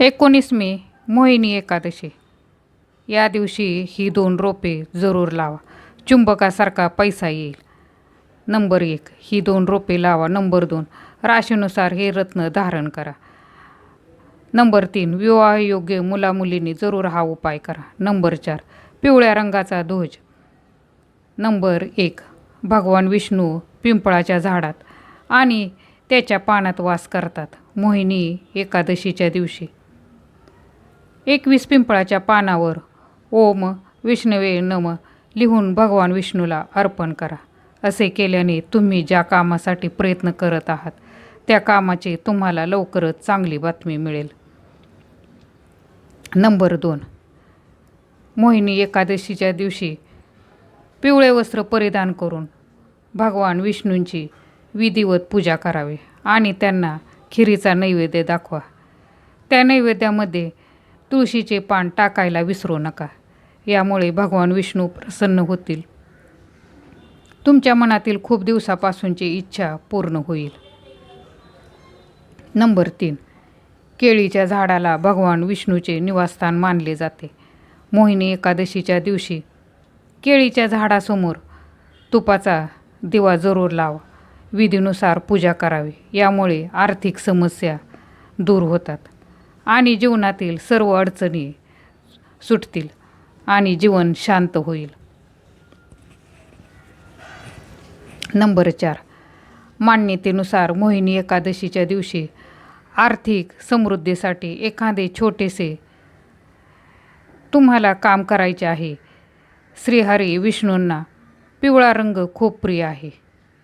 एकोणीस मे मोहिनी एकादशी. या दिवशी ही दोन रोपे जरूर लावा. चुंबकासारखा पैसा येईल. नंबर एक ही दोन रोपे लावा. नंबर दोन राशीनुसार हे रत्न धारण करा. नंबर तीन विवाहयोग्य मुलामुलींनी जरूर हा उपाय करा. नंबर चार पिवळ्या रंगाचा ध्वज. नंबर एक भगवान विष्णू पिंपळाच्या झाडात आणि त्याच्या पानात वास करतात. मोहिनी एकादशीच्या दिवशी एकवीस पिंपळाच्या पानावर ओम विष्णवे नम लिहून भगवान विष्णूला अर्पण करा. असे केल्याने तुम्ही ज्या कामासाठी प्रयत्न करत आहात त्या कामाची तुम्हाला लवकरच चांगली बातमी मिळेल. नंबर दोन. मोहिनी एकादशीच्या दिवशी पिवळे वस्त्र परिधान करून भगवान विष्णूंची विधिवत पूजा करावी आणि त्यांना खिरीचा नैवेद्य दाखवा. त्या नैवेद्यामध्ये तुळशीचे पान टाकायला विसरू नका. यामुळे भगवान विष्णू प्रसन्न होतील. तुमच्या मनातील खूप दिवसापासूनची इच्छा पूर्ण होईल. नंबर तीन. केळीच्या झाडाला भगवान विष्णूचे निवासस्थान मानले जाते. मोहिनी एकादशीच्या दिवशी केळीच्या झाडासमोर तुपाचा दिवा जरूर लावा. विधीनुसार पूजा करावी. यामुळे आर्थिक समस्या दूर होतात. आणि जीवनातील सर्व अडचणी सुटतील आणि जीवन शांत होईल. नंबर चार. मान्यतेनुसार मोहिनी एकादशीच्या दिवशी आर्थिक समृद्धीसाठी एखादे छोटेसे तुम्हाला काम करायचे आहे. श्रीहरी विष्णूंना पिवळा रंग खूप प्रिय आहे.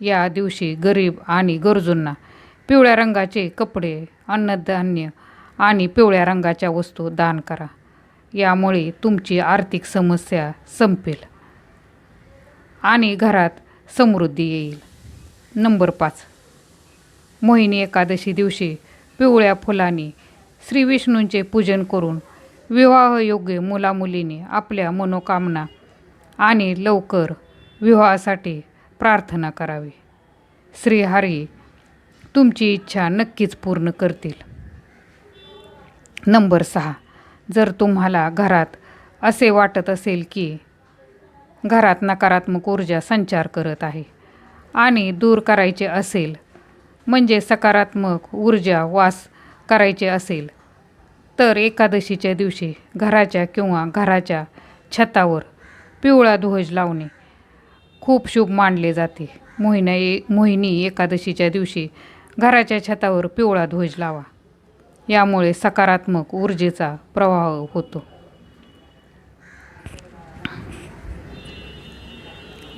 या दिवशी गरीब आणि गरजूंना पिवळ्या रंगाचे कपडे अन्नधान्य आणि पिवळ्या रंगाच्या वस्तू दान करा. यामुळे तुमची आर्थिक समस्या संपेल आणि घरात समृद्धी येईल. नंबर पाच. मोहिनी एकादशी दिवशी पिवळ्या फुलांनी श्री विष्णूंचे पूजन करून विवाहयोग्य मुलामुलीने आपल्या मनोकामना आणि लवकर विवाहासाठी प्रार्थना करावी. श्रीहरी तुमची इच्छा नक्कीच पूर्ण करतील. नंबर सहा. जर तुम्हाला घरात असे वाटत असेल की घरात नकारात्मक ऊर्जा संचार करत आहे आणि दूर करायचे असेल म्हणजे सकारात्मक ऊर्जा वास करायचे असेल तर एकादशीच्या दिवशी घराच्या किंवा घराच्या छतावर पिवळा ध्वज लावणे खूप शुभ मानले जाते. मोहिना ए मोहिनी एकादशीच्या दिवशी घराच्या छतावर पिवळा ध्वज लावा. यामुळे सकारात्मक ऊर्जेचा प्रवाह होतो.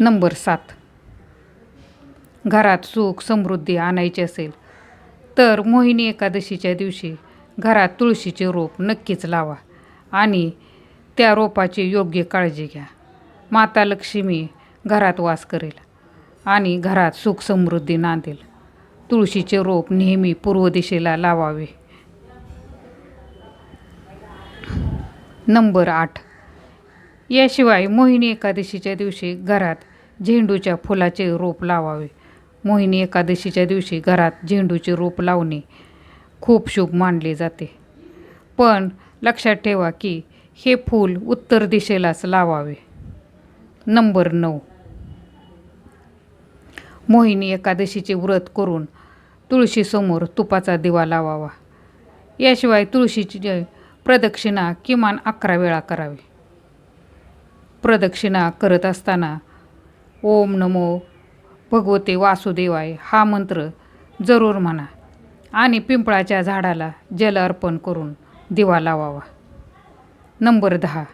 नंबर सात. घरात सुख समृद्धी आणायची असेल तर मोहिनी एकादशीच्या दिवशी घरात तुळशीचे रोप नक्कीच लावा आणि त्या रोपाची योग्य काळजी घ्या. माता लक्ष्मी घरात वास करेल आणि घरात सुख समृद्धी नांदेल. तुळशीचे रोप नेहमी पूर्व दिशेला लावावे. नंबर आठ. याशिवाय मोहिनी एकादशीच्या दिवशी घरात झेंडूच्या फुलाचे रोप लावावे. मोहिनी एकादशीच्या दिवशी घरात झेंडूचे रोप लावणे खूप शुभ मानले जाते. पण लक्षात ठेवा की हे फूल उत्तर दिशेलाच लावावे. नंबर नऊ. मोहिनी एकादशीचे व्रत करून तुळशीसमोर तुपाचा दिवा लावावा. याशिवाय तुळशीची प्रदक्षिणा किमान अकरा वेळा करावी. प्रदक्षिणा करत असताना ओम नमो भगवते वासुदेवाय हा मंत्र जरूर म्हणा आणि पिंपळाच्या झाडाला जल अर्पण करून दिवा लावावा. नंबर दहा.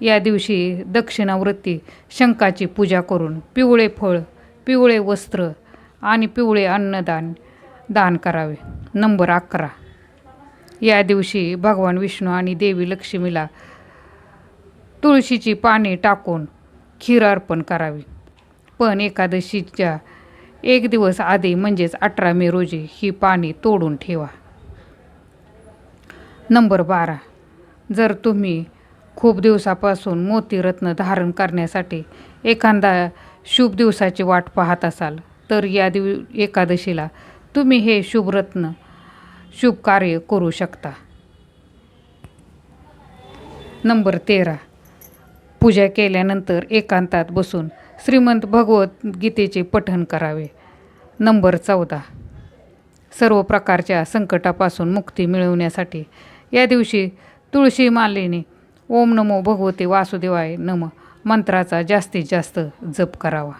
या दिवशी दक्षिणावृत्ती शंकाची पूजा करून पिवळे फळ पिवळे वस्त्र आणि पिवळे अन्नदान दान करावे. नंबर अकरा. या दिवशी भगवान विष्णू आणि देवी लक्ष्मीला तुळशीची पाने टाकून खीर अर्पण करावी. पण एकादशीच्या एक दिवस आधी म्हणजेच अठरा मे रोजी ही पाने तोडून ठेवा. नंबर बारा. जर तुम्ही खूप दिवसापासून मोतीरत्न धारण करण्यासाठी एखादा शुभ दिवसाची वाट पाहत असाल तर या दिव एकादशीला तुम्ही हे शुभरत्न शुभ कार्य करू शकता. नंबर तेरा. पूजा केल्यानंतर एकांतात बसून श्रीमंत भगवद्गीतेचे पठण करावे. नंबर चौदा. सर्व प्रकारच्या संकटापासून मुक्ती मिळवण्यासाठी या दिवशी तुळशी मालेने ओम नमो भगवते वासुदेवाय नम मंत्राचा जास्तीत जास्त जप करावा.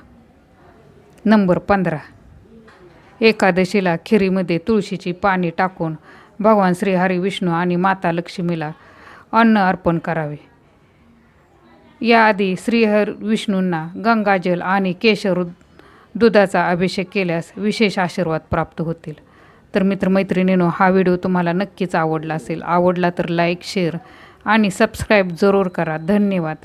नंबर पंधरा. एकादशीला खिरीमध्ये तुळशीची पाने टाकून भगवान श्री हरी विष्णू आणि माता लक्ष्मीला अन्न अर्पण करावे. याआधी श्रीहर विष्णूंना गंगाजल आणि केशर दुधाचा अभिषेक केल्यास विशेष आशीर्वाद प्राप्त होतील. तर मित्रमैत्रिणीनो हा व्हिडिओ तुम्हाला नक्कीच आवडला असेल. आवडला तर लाईक शेअर आणि सबस्क्राईब जरूर करा. धन्यवाद.